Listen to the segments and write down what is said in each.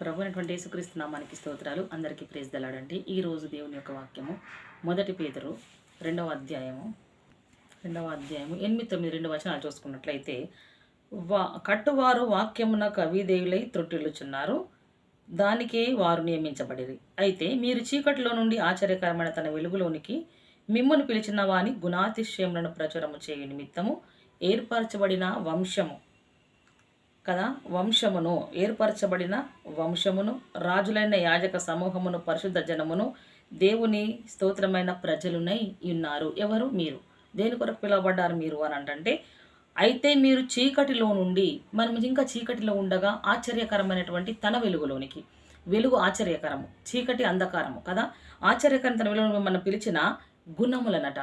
ప్రభు అయినటువంటి యేసుక్రీస్తు నామానికి స్తోత్రాలు. అందరికీ ప్రేజ్ దలాడండి ఈ రోజు దేవుని యొక్క వాక్యము మొదటి పేదరు రెండవ అధ్యాయము. రెండవ అధ్యాయము. ఎనిమిది తొమ్మిది రెండు వచనాలు చూసుకున్నట్లయితే వా కట్టువారు వాక్యమున కవిదేవులై త్రొట్టిల్లుచున్నారు. దానికే వారు నియమించబడిరి. అయితే మీరు చీకటిలో నుండి ఆశ్చర్యకరమైన తన వెలుగులోనికి మిమ్మును పిలిచిన వాని గుణాతిశయములను ప్రచురము చేయ నిమిత్తము ఏర్పరచబడిన వంశము. కదా? వంశమును ఏర్పరచబడిన వంశమును రాజులైన యాజక సమూహమును పరిశుద్ధ జనమును దేవుని స్తోత్రమైన ప్రజలునై ఉన్నారు. ఎవరు? మీరు. దేని కొరకు పిలువబడ్డారు మీరు అని అంటే అయితే మీరు చీకటిలో నుండి మనం ఇంకా చీకటిలో ఉండగా ఆశ్చర్యకరమైనటువంటి తన వెలుగులోనికి. వెలుగు ఆశ్చర్యకరము చీకటి అంధకారము కదా? ఆశ్చర్యకరం తన వెలుగు మిమ్మల్ని పిలిచిన గుణములనట.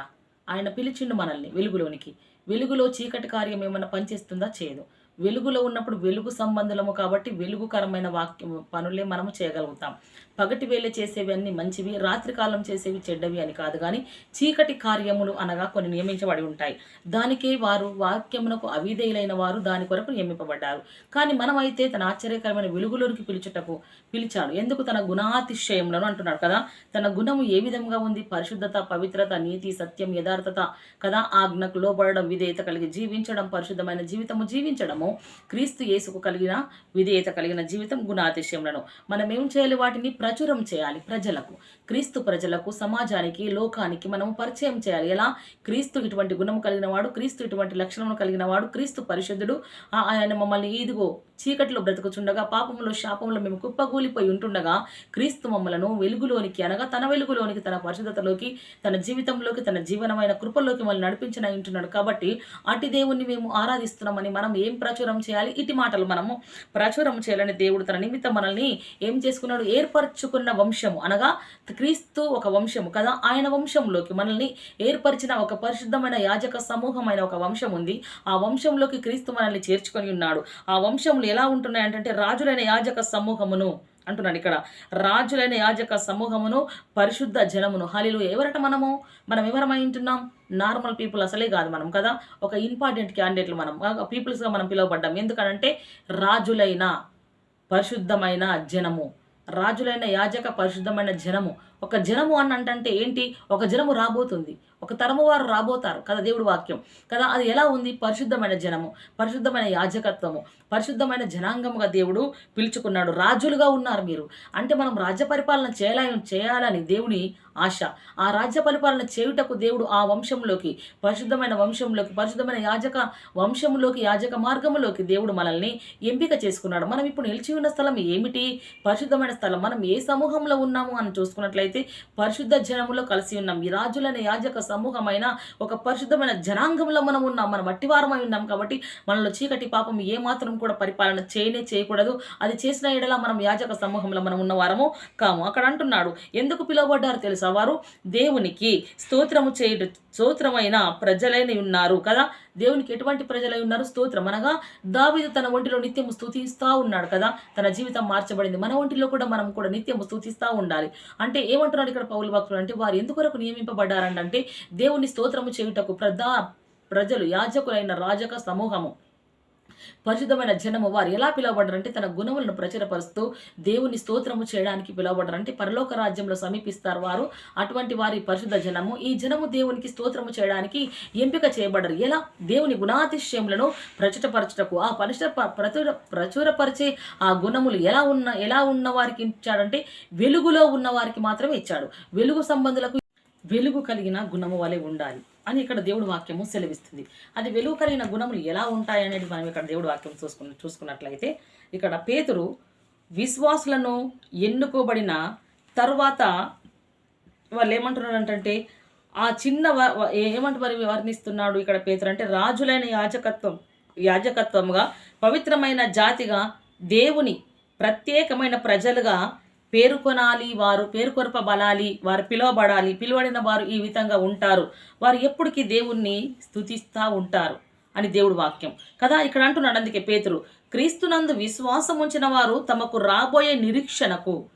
ఆయన పిలిచిండు మనల్ని వెలుగులోనికి. వెలుగులో చీకటి కార్యం ఏమైనా పనిచేస్తుందా? చేయదు. వెలుగులో ఉన్నప్పుడు వెలుగు సంబంధులము కాబట్టి వెలుగుకరమైన వాక్యం పనులే మనము చేయగలుగుతాం. పగటి వేళ చేసేవి అన్ని మంచివి రాత్రికాలం చేసేవి చెడ్డవి అని కాదు కానీ చీకటి కార్యములు అనగా కొన్ని నియమించబడి ఉంటాయి. దానికే వారు వాక్యమునకు అవిధేయులైన వారు దాని కొరకు నియమింపబడ్డారు. కానీ మనమైతే తన ఆశ్చర్యకరమైన వెలుగులోనికి పిలుచుటకు పిలిచాడు ఎందుకు? తన గుణాతిశయములను అంటున్నాడు కదా. తన గుణము ఏ విధంగా ఉంది? పరిశుద్ధత పవిత్రత నీతి సత్యం యథార్థత కదా? ఆజ్ఞకు లోబడడం విధేయత కలిగి జీవించడం పరిశుద్ధమైన జీవితము జీవించడము. క్రీస్తు యేసుకు కలిగిన విధేయత కలిగిన జీవితం గుణాతిశయములను. మనం ఏం చేయాలి? వాటిని ప్రచురం చేయాలి ప్రజలకు. క్రీస్తు ప్రజలకు సమాజానికి లోకానికి మనం పరిచయం చేయాలి. ఎలా? క్రీస్తు ఇటువంటి గుణం కలిగిన వాడు క్రీస్తు ఇటువంటి లక్షణము కలిగిన వాడు క్రీస్తు పరిశుద్ధుడు. ఆయన మమ్మల్ని ఇదిగో చీకటిలో బ్రతుకుచుండగా పాపములో శాపంలో మేము కుప్పగూలిపోయి ఉంటుండగా క్రీస్తు మమ్మలను వెలుగులోనికి అనగా తన వెలుగులోనికి తన పరిశుద్ధతలోకి తన జీవితంలోకి తన జీవనమైన కృపలోకి మమ్మల్ని నడిపించిన ఉంటున్నాడు కాబట్టి అటు దేవుణ్ణి మేము ఆరాధిస్తున్నామని మనం ఏం ప్రచురం చేయాలి. ఇటు మాటలు మనము ప్రచురం చేయాలని దేవుడు తన నిమిత్తం మనల్ని ఏం చేసుకున్నాడు? ఏర్పరచుకున్న వంశము. అనగా క్రీస్తు ఒక వంశము కదా? ఆయన వంశంలోకి మనల్ని ఏర్పరిచిన ఒక పరిశుద్ధమైన యాజక సమూహమైన ఒక వంశం ఉంది. ఆ వంశంలోకి క్రీస్తు మనల్ని చేర్చుకొని ఉన్నాడు. ఆ వంశములు ఎలా ఉంటున్నాయంటే రాజులైన యాజక సమూహమును అంటున్నాడు. ఇక్కడ రాజులైన యాజక సమూహమును పరిశుద్ధ జనమును. హలిలు ఎవరట మనము? మనం ఎవరమై ఉంటున్నాం? నార్మల్ పీపుల్ అసలే కాదు మనం కదా? ఒక ఇంపార్టెంట్ క్యాండిడేట్లు మనం. పీపుల్స్గా మనం పిలువబడ్డాం. ఎందుకనంటే రాజులైన పరిశుద్ధమైన జనము. రాజులైన యాజక పరిశుద్ధమైన జనము. ఒక జనము అని అంటే ఏంటి? ఒక జనము రాబోతుంది. ఒక తరము వారు రాబోతారు కదా దేవుడు వాక్యం. కదా అది ఎలా ఉంది? పరిశుద్ధమైన జనము పరిశుద్ధమైన యాజకత్వము పరిశుద్ధమైన జనాంగముగా దేవుడు పిలుచుకున్నాడు. రాజులుగా ఉన్నారు మీరు. అంటే మనం రాజ్య పరిపాలన చేయాలని చేయాలని దేవుని ఆశ. ఆ రాజ్య పరిపాలన చేయుటకు దేవుడు ఆ వంశంలోకి పరిశుద్ధమైన వంశంలోకి పరిశుద్ధమైన యాజక వంశంలోకి యాజక మార్గంలోకి దేవుడు మనల్ని ఎంపిక చేసుకున్నాడు. మనం ఇప్పుడు నిలిచి ఉన్న స్థలం ఏమిటి? పరిశుద్ధమైన స్థలం. మనం ఏ సమూహంలో ఉన్నాము అని చూసుకున్నట్లయితే పరిశుద్ధ జనములో కలిసి ఉన్నాం. ఈ రాజులైన యాజక సమూహమైన ఒక పరిశుద్ధమైన జనాంగంలో మనం ఉన్నాం మనం మట్టివారమై ఉన్నాం కాబట్టి మనలో చీకటి పాపం ఏ మాత్రం కూడా పరిపాలన చేయనే చేయకూడదు. అది చేసిన ఎడల మనం యాజక సమూహంలో మనం ఉన్నవారము కాము. అక్కడ అంటున్నాడు ఎందుకు పిలువబడ్డారు తెలుసా వారు? దేవునికి స్తోత్రము చేయుట స్తోత్రమైన ప్రజలైన ఉన్నారు కదా. దేవునికి ఎటువంటి ప్రజలై ఉన్నారు? స్తోత్రం. అనగా దావీదు తన ఒంటిలో నిత్యము స్థుతిస్తూ ఉన్నాడు కదా? తన జీవితం మార్చబడింది. మన ఒంటిలో కూడా మనం కూడా నిత్యము స్థుతిస్తూ ఉండాలి. అంటే ఏమంటున్నాడు ఇక్కడ పౌలు భక్తులు? అంటే వారు ఎందుకొరకు నియమింపబడ్డారంటే దేవుని స్తోత్రము చేయుటకు ప్రధా ప్రజలు యాజకులైన రాజక సమూహము పరిశుద్ధమైన జనము వారు ఎలా పిలువబడ్డారంటే తన గుణములను ప్రచురపరుస్తూ దేవుని స్తోత్రము చేయడానికి పిలువబడ్డారంటే పరలోక రాజ్యంలో సమీపిస్తారు వారు. అటువంటి వారి పరిశుద్ధ జనము ఈ జనము దేవునికి స్తోత్రము చేయడానికి ఎంపిక చేయబడరు ఎలా? దేవుని గుణాతిశయములను ప్రచురపరచుటకు. ఆ పరిశుద్ధ ప్రచుర ప్రచురపరిచే ఆ గుణములు ఎలా ఉన్న ఎలా ఉన్న వారికి ఇచ్చాడంటే వెలుగులో ఉన్న వారికి మాత్రమే ఇచ్చాడు. వెలుగు సంబంధులకు వెలుగు కలిగిన గుణము వలె ఉండాలి. అని ఇక్కడ దేవుడు వాక్యము సెలవిస్తుంది. అది వెలువకరైన గుణములు ఎలా ఉంటాయనేది మనం ఇక్కడ దేవుడు వాక్యం చూసుకున్న చూసుకున్నట్లయితే ఇక్కడ పేతురు విశ్వాసులను ఎన్నుకోబడిన తర్వాత వాళ్ళు ఏమంటున్నారు అంటే ఆ చిన్న వ- మరి వర్ణిస్తున్నాడు ఇక్కడ పేతురు అంటే రాజులైన యాజకత్వం యాజకత్వంగా పవిత్రమైన జాతిగా దేవుని ప్రత్యేకమైన ప్రజలుగా పేరుకొనాలి వారు పేరుకొరపబడాలి వారు పిలువబడాలి పిలువడిన వారు ఈ విధంగా ఉంటారు. వారు ఎప్పటికీ దేవుణ్ణి స్తుతిస్తూ ఉంటారు అని దేవుడు వాక్యం. కదా ఇక్కడ అంటున్నాడు అందుకే పేతురు క్రీస్తునందు విశ్వాసం ఉంచిన వారు తమకు రాబోయే నిరీక్షణకు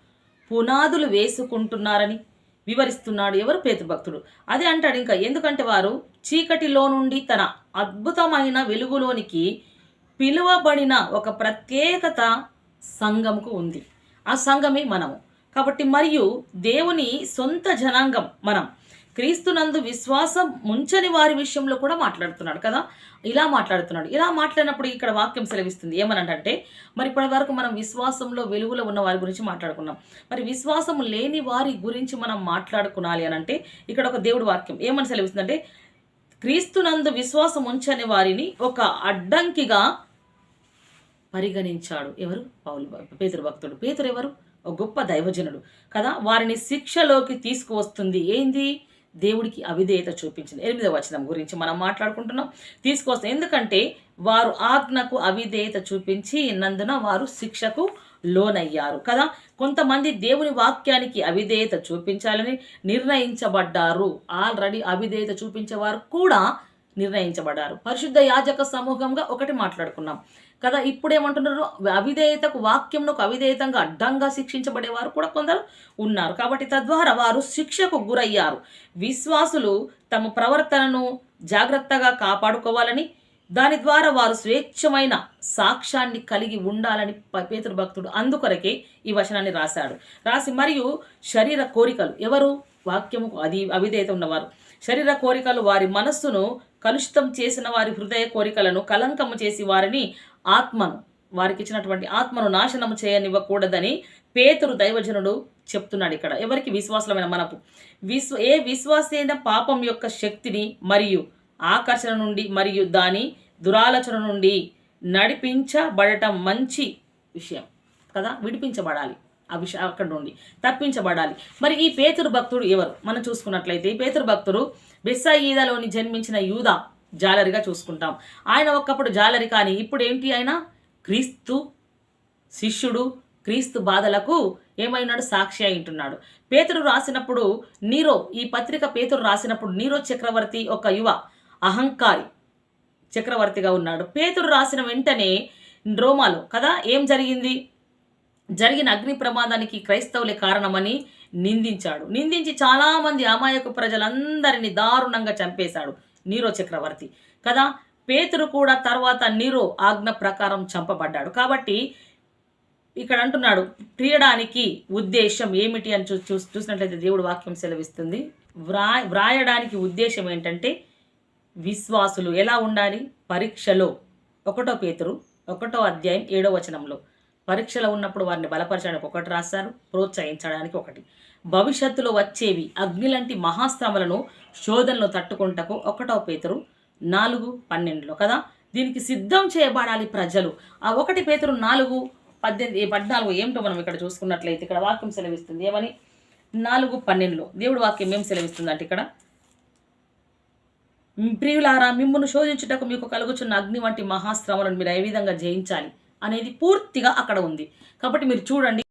పునాదులు వేసుకుంటున్నారని వివరిస్తున్నాడు ఎవరు పేతృ భక్తుడు? అదే అంటాడు ఇంకా ఎందుకంటే వారు చీకటిలో నుండి తన అద్భుతమైన వెలుగులోనికి పిలువబడిన ఒక ప్రత్యేకత సంఘముకు ఉంది. ఆ సంఘమే మనము. కాబట్టి మరియు దేవుని సొంత జనాంగం మనం. క్రీస్తునందు విశ్వాసం ముంచని వారి విషయంలో కూడా మాట్లాడుతున్నాడు కదా? ఇలా మాట్లాడుతున్నాడు. ఇలా మాట్లాడినప్పుడు ఇక్కడ వాక్యం సెలవిస్తుంది. ఏమనంటే మరి ఇప్పటి వరకు మనం విశ్వాసంలో వెలుగులో ఉన్న వారి గురించి మాట్లాడుకున్నాం. మరి విశ్వాసం లేని వారి గురించి మనం మాట్లాడుకునాలి అని అంటే ఇక్కడ ఒక దేవుడు వాక్యం ఏమని సెలవిస్తుందంటే క్రీస్తునందు విశ్వాసం ఉంచని వారిని ఒక అడ్డంకిగా పరిగణించాడు. ఎవరు? పౌలు పేతురు భక్తుడు. పేతురు ఎవరు? ఒక గొప్ప దైవజనుడు. కదా వారిని శిక్షలోకి తీసుకువస్తుంది. ఏంది? దేవుడికి అవిధేయత చూపించింది. ఎనిమిదవ వచనం గురించి మనం మాట్లాడుకుంటున్నాం. తీసుకొస్తాం ఎందుకంటే వారు ఆజ్ఞకు అవిధేయత చూపించి నందున వారు శిక్షకు లోనయ్యారు. కదా కొంతమంది దేవుని వాక్యానికి అవిధేయత చూపించాలని నిర్ణయించబడ్డారు. ఆల్రెడీ అవిధేయత చూపించేవారు కూడా నిర్ణయించబడ్డారు. పరిశుద్ధ యాజక సమూహంగా ఒకటి మాట్లాడుకున్నాం. కదా? ఇప్పుడు ఏమంటున్నారు అవిధేయతకు వాక్యంను అవిధేయతంగా అడ్డంగా శిక్షించబడేవారు కూడా కొందరు ఉన్నారు. కాబట్టి తద్వారా వారు శిక్షకు గురయ్యారు. విశ్వాసులు తమ ప్రవర్తనను జాగ్రత్తగా కాపాడుకోవాలని దాని ద్వారా వారు స్వేచ్ఛమైన సాక్ష్యాన్ని కలిగి ఉండాలని ప- పేతురు భక్తుడు అందుకొరకే ఈ వచనాన్ని రాశాడు. రాసి మరియు శరీర కోరికలు ఎవరు? వాక్యముకు అది అవిధేయత ఉన్నవారు. శరీర కోరికలు వారి మనస్సును కలుషితం చేసిన వారి హృదయ కోరికలను కలంకము చేసి వారిని ఆత్మను వారికి ఇచ్చినటువంటి ఆత్మను నాశనము చేయనివ్వకూడదని పేతురు దైవజనుడు చెప్తున్నాడు ఇక్కడ. ఎవరికి విశ్వాసమైన మనకు విశ్వ ఏ విశ్వాసైన పాపం యొక్క శక్తిని మరియు ఆకర్షణ నుండి మరియు దాని దురాలోచన నుండి నడిపించబడటం మంచి విషయం. కదా? విడిపించబడాలి. ఆ విషయం అక్కడ నుండి తప్పించబడాలి. మరి ఈ పేతురు భక్తుడు ఎవరు? మనం చూసుకున్నట్లయితే ఈ పేతురు భక్తుడు బెస్సాయిదాలోని జన్మించిన యూదా. జాలరిగా చూసుకుంటాం. ఆయన ఒకప్పుడు జాలరి కానీ ఇప్పుడు ఏంటి ఆయన? క్రీస్తు శిష్యుడు క్రీస్తు బాధలకు ఏమైనాడు? సాక్షి అయి ఉంటున్నాడు. పేతురు రాసినప్పుడు నీరో ఈ పత్రిక పేతురు రాసినప్పుడు నీరో చక్రవర్తి ఒక యువ అహంకారి చక్రవర్తిగా ఉన్నాడు. పేతురు రాసిన వెంటనే రోమాలో కదా ఏం జరిగింది? జరిగిన అగ్ని ప్రమాదానికి క్రైస్తవులే కారణమని నిందించాడు. నిందించి చాలామంది అమాయక ప్రజలందరినీ దారుణంగా చంపేశాడు. నీరో చక్రవర్తి. కదా? పేతురు కూడా తర్వాత నీరో ఆజ్ఞ ప్రకారం చంపబడ్డాడు. కాబట్టి ఇక్కడ అంటున్నాడు ప్రియడానికి ఉద్దేశం ఏమిటి? అని చూ చూ చూసినట్లయితే దేవుడు వాక్యం సెలవిస్తుంది. వ్రా వ్రాయడానికి ఉద్దేశం ఏంటంటే విశ్వాసులు ఎలా ఉండాలి? పరీక్షలో. ఒకటో పేతురు ఒకటో అధ్యాయం ఏడో వచనంలో. పరీక్షలో ఉన్నప్పుడు వారిని బలపరచడానికి ఒకటి రాశారు ప్రోత్సహించడానికి ఒకటి. భవిష్యత్తులో వచ్చేవి అగ్ని లాంటి మహాశ్రమలను శోధనలు తట్టుకుంటకు ఒకటో పేతురు నాలుగు పన్నెండులో కదా? దీనికి సిద్ధం చేయబడాలి ప్రజలు. ఆ ఒకటి పేతురు నాలుగు పద్దెనిమిది పద్నాలుగు ఏమిటో మనం ఇక్కడ చూసుకున్నట్లయితే ఇక్కడ వాక్యం సెలవిస్తుంది. ఏమని? నాలుగు పన్నెండులో. దేవుడు వాక్యం ఏం సెలవిస్తుంది అంటే ఇక్కడ? ప్రియులారా మిమ్మల్ని శోధించుటకు మీకు కలుగుచున్న అగ్ని వంటి మహాశ్రమలను మీరు ఏ విధంగా జయించాలి? అనేది పూర్తిగా అక్కడ ఉంది. కాబట్టి మీరు చూడండి